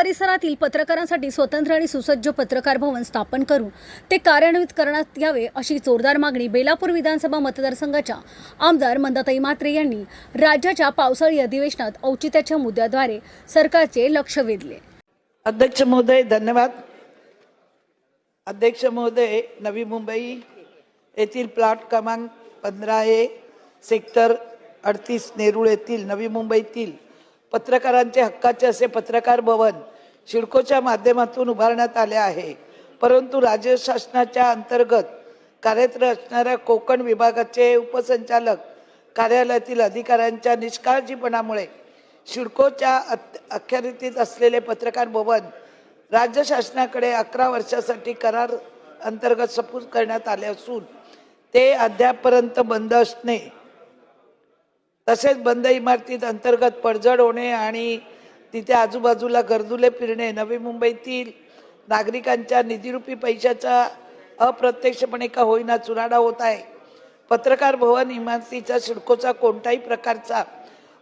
परिसरातील पत्रकारांसाठी स्वतंत्र आणि सुसज्ज पत्रकार भवन स्थापन करून ते कार्यान्वित करण्यात यावे अशी जोरदार मागणी बेलापूर विधानसभा मतदारसंघाच्या आमदार मंदाताई म्हात्रे यांनी राज्याच्या पावसाळी अधिवेशनात औचित्याच्या मुद्द्याद्वारे सरकारचे लक्ष वेधले. अध्यक्ष महोदय धन्यवाद. अध्यक्ष महोदय नवी मुंबई येथील प्लॉट क्रमांक पंधरा ए सेक्टर अडतीस नेरूळ येथील नवी मुंबईतील पत्रकारांचे हक्काचे असे पत्रकार भवन शिडकोच्या माध्यमातून उभारण्यात आले आहे. परंतु राज्य शासनाच्या अंतर्गत कार्यरत असणाऱ्या कोकण विभागाचे उपसंचालक कार्यालयातील अधिकाऱ्यांच्या निष्काळजीपणामुळे शिडकोच्या अत- अखत्यारीत असलेले पत्रकार भवन राज्य शासनाकडे अकरा वर्षासाठी करार अंतर्गत सपूर करण्यात आले असून ते अद्यापपर्यंत बंद असणे तसेच बंद इमारतीत अंतर्गत पडझड होणे आणि तिथे आजूबाजूला गर्दुले फिरणे. नवी मुंबईतील नागरिकांच्या निधीरूपी पैशाचा अप्रत्यक्षपणे का होईना चुराडा होत आहे. पत्रकार भवन इमारतीचा सिडकोचा कोणताही प्रकारचा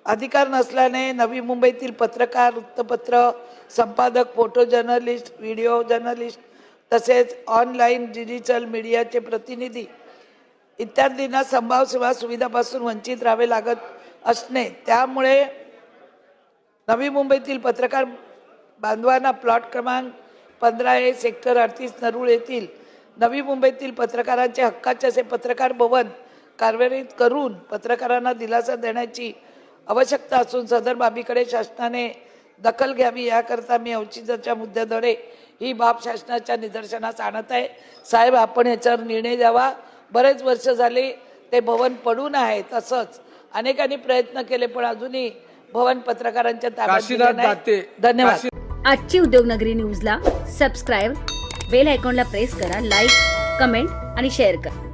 अधिकार नसल्याने नवी मुंबईतील पत्रकार वृत्तपत्र संपादक फोटो जर्नलिस्ट व्हिडिओ जर्नलिस्ट तसेच ऑनलाईन डिजिटल मीडियाचे प्रतिनिधी इत्यादींना संभाव सेवा सुविधापासून वंचित राहावे लागत असणे. त्यामुळे नवी मुंबईतील पत्रकार बांधवांना प्लॉट क्रमांक पंधरा ए सेक्टर अडतीस नरूळ येथील नवी मुंबईतील पत्रकारांचे हक्काचे असे पत्रकार भवन कार्यान्वित करून पत्रकारांना दिलासा देण्याची आवश्यकता असून सदर बाबीकडे शासनाने दखल घ्यावी याकरता मी औचित्याच्या मुद्द्याद्वारे ही बाब शासनाच्या निदर्शनास आणत आहे. साहेब आपण याच्यावर निर्णय द्यावा. बरेच वर्ष झाले ते भवन पडून आहे तसंच अनेकांनी प्रयत्न केले पण अजूनही भवन पत्रकारांच्या ताब्यात धन्यवाद. आजची उद्योगनगरी न्यूजला सबस्क्राईब बेल आयकॉनला प्रेस करा लाईक कमेंट आणि शेअर करा.